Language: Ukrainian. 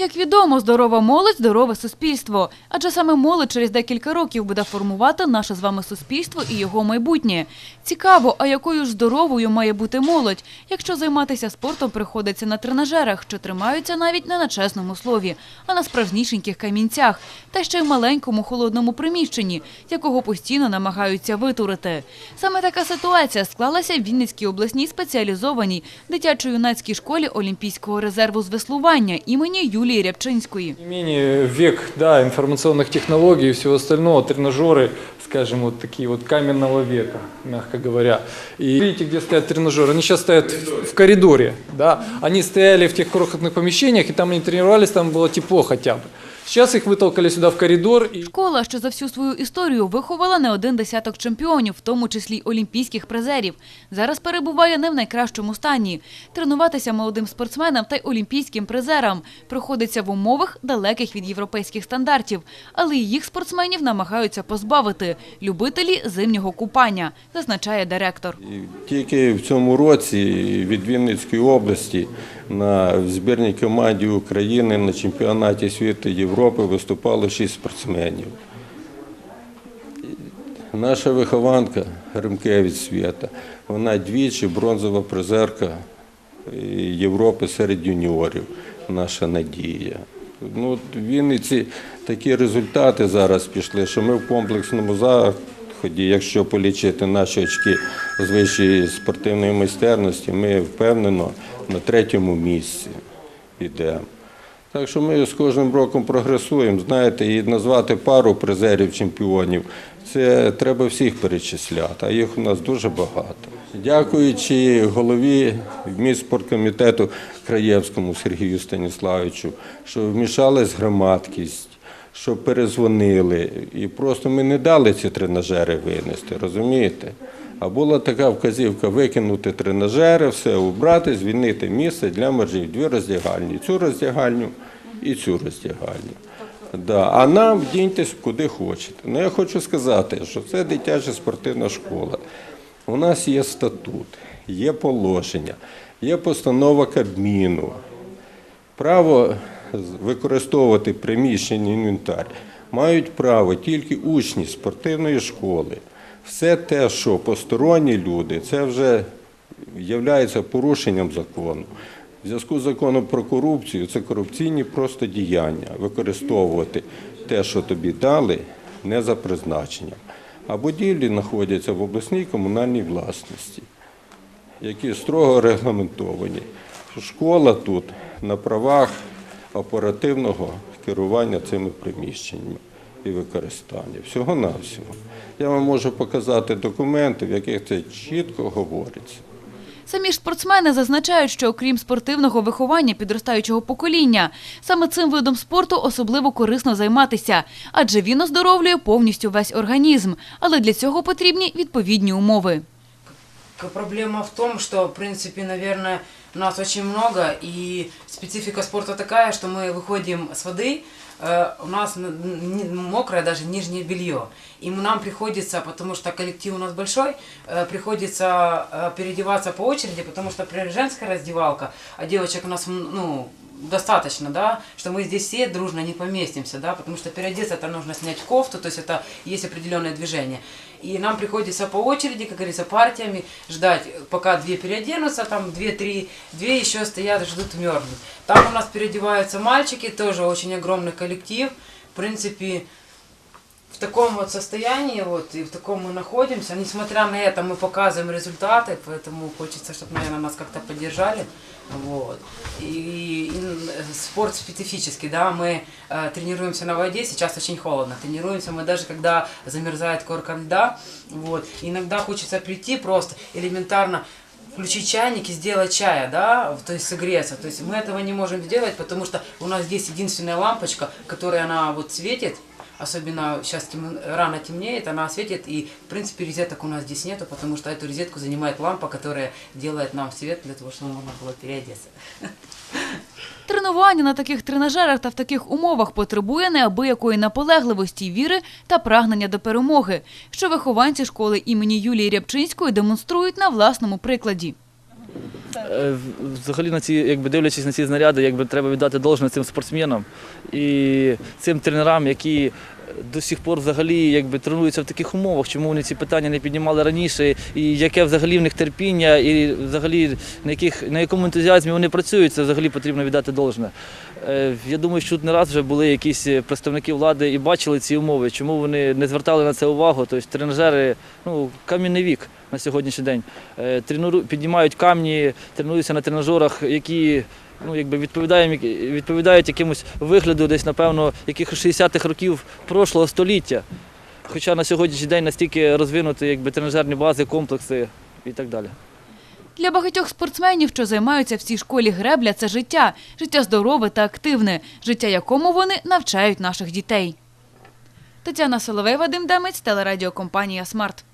Як відомо, здорова молодь – здорове суспільство. Адже саме молодь через декілька років буде формувати наше з вами суспільство і його майбутнє. Цікаво, а якою ж здоровою має бути молодь, якщо займатися спортом приходиться на тренажерах, що тримаються навіть не на чесному слові, а на справжнішеньких камінцях, та ще й в маленькому холодному приміщенні, якого постійно намагаються витурити. Саме така ситуація склалася в Вінницькій обласній спеціалізованій дитячо-юнацькій школі Олімпійського резерву з веслування імені Юлії Рябчинської. Тем не менее, век да, информационных технологий и всего остального, тренажеры, скажем, вот такие вот каменного века, мягко говоря. И видите, где стоят тренажеры? Они сейчас стоят в в коридоре, да. Они стояли в тех крохотных помещениях, и там они тренировались, там было тепло хотя бы. Сейчас их вытолкали сюда в коридор, и Школа, що за всю свою історію виховала не один десяток чемпіонів, в тому числі й олімпійських призерів. Зараз перебуває не в найкращому стані. Тренуватися молодим спортсменам та й олімпійським призерам приходиться в умовах, далеких від європейських стандартів. Але й їх спортсменів намагаються позбавити любителі зимнього купання, зазначає директор. Тільки в цьому році від Вінницької області на збірній команді України на чемпіонаті світу Європи виступало шість спортсменів. Наша вихованка Ремкевич Свята, вона двічі бронзова призерка е, Європи серед юніорів. Наша надія. Ну, от в Вінниці такі результати зараз пішли, що ми в комплексному заході, якщо полічити наші очки з вищої спортивної майстерності, ми впевнено на третьому місці йдемо. Так що ми з кожним роком прогресуємо. Знаєте, і назвати пару призерів чемпіонів, це треба всіх перечисляти, а їх у нас дуже багато. Дякуючи голові міськспорткомітету Краєвському Сергію Станіславовичу, що вмішалась громадськість, що перезвонили. І просто ми не дали ці тренажери винести, розумієте? А була така вказівка викинути тренажери, все убрати, звільнити місце для мережів. Дві роздягальні. Цю роздягальню і цю роздягальню. Да. А нам вдіньтесь куди хочете. Ну я хочу сказати, що це дитяча спортивна школа. У нас є статут, є положення, є постанова Кабміну. Право використовувати приміщення інвентар мають право тільки учні спортивної школи. Все те, що посторонні люди, це вже є порушенням закону. В зв'язку з законом про корупцію це корупційні просто діяння використовувати те, що тобі дали, не за призначенням. А будівлі знаходяться в обласній комунальній власності які строго регламентовані. Школа тут на правах оперативного керування цими приміщеннями і використання. Всього-навсього. Я вам можу показати документи, в яких це чітко говориться. Самі ж спортсмени зазначають, що окрім спортивного виховання підростаючого покоління, саме цим видом спорту особливо корисно займатися, адже він оздоровлює повністю весь організм. Але для цього потрібні відповідні умови. Проблема в том, что, в принципе, наверное, нас очень много, и специфика спорта такая, что мы выходим с воды, э, у нас н- н- мокрое даже нижнее белье. И нам приходится, потому что коллектив у нас большой, э, приходится э, переодеваться по очереди, потому что, например, женская раздевалка, а девочек у нас м, ну, достаточно, да, что мы здесь все дружно не поместимся, да, потому что переодеться это нужно снять кофту, то есть это есть определенное движение. И нам приходится по очереди, как говорится, партиями ждать, пока две переоденутся, там две-три, две еще стоят, ждут мерзнут. Там у нас переодеваются мальчики, тоже очень огромный коллектив. В принципе, в таком вот состоянии вот и в таком мы находимся. Несмотря на это мы показываем результаты, поэтому хочется, чтобы, наверное, нас как-то поддержали. Вот. И, спорт специфический, да, мы э, тренируемся на воде, сейчас очень холодно, тренируемся мы даже когда замерзает корка льда, вот. Иногда хочется прийти просто элементарно включить чайник и сделать чая, да, то есть согреться. То есть мы этого не можем сделать, потому что у нас здесь единственная лампочка, которая она вот светит, особенно сейчас тем- рано темнеет, она светит, и в принципе розеток у нас здесь нету, потому что эту розетку занимает лампа, которая делает нам свет для того, чтобы можно было переодеться. Тренування на таких тренажерах та в таких умовах потребує неабиякої наполегливості, віри та прагнення до перемоги, що вихованці школи імені Юлії Рябчинської демонструють на власному прикладі. Е, Взагалі на ці, якби дивлячись на ці знаряди, якби треба віддати должне цим спортсменам і цим тренерам, які до сих пор взагалі якби тренуються в таких умовах, чому вони ці питання не піднімали раніше, і яке взагалі в них терпіння, і взагалі на яких на якому ентузіазмі вони працюють, це взагалі потрібно віддати должне. Е, Я думаю, що не раз вже були якісь представники влади і бачили ці умови, чому вони не звертали на це увагу. Тобто тренажери, ну камінний вік на сьогоднішній день. Е, піднімають камні, тренуються на тренажерах, які ну, якби відповідають, відповідають якимось вигляду десь, напевно, якихось 60-х років прошлого століття. Хоча на сьогоднішній день настільки розвинуті якби, тренажерні бази, комплекси і так далі. Для багатьох спортсменів, що займаються в цій школі гребля, це життя. Життя здорове та активне, життя якому вони навчають наших дітей. Тетяна Соловей, Вадим Демець, телерадіокомпанія «Смарт».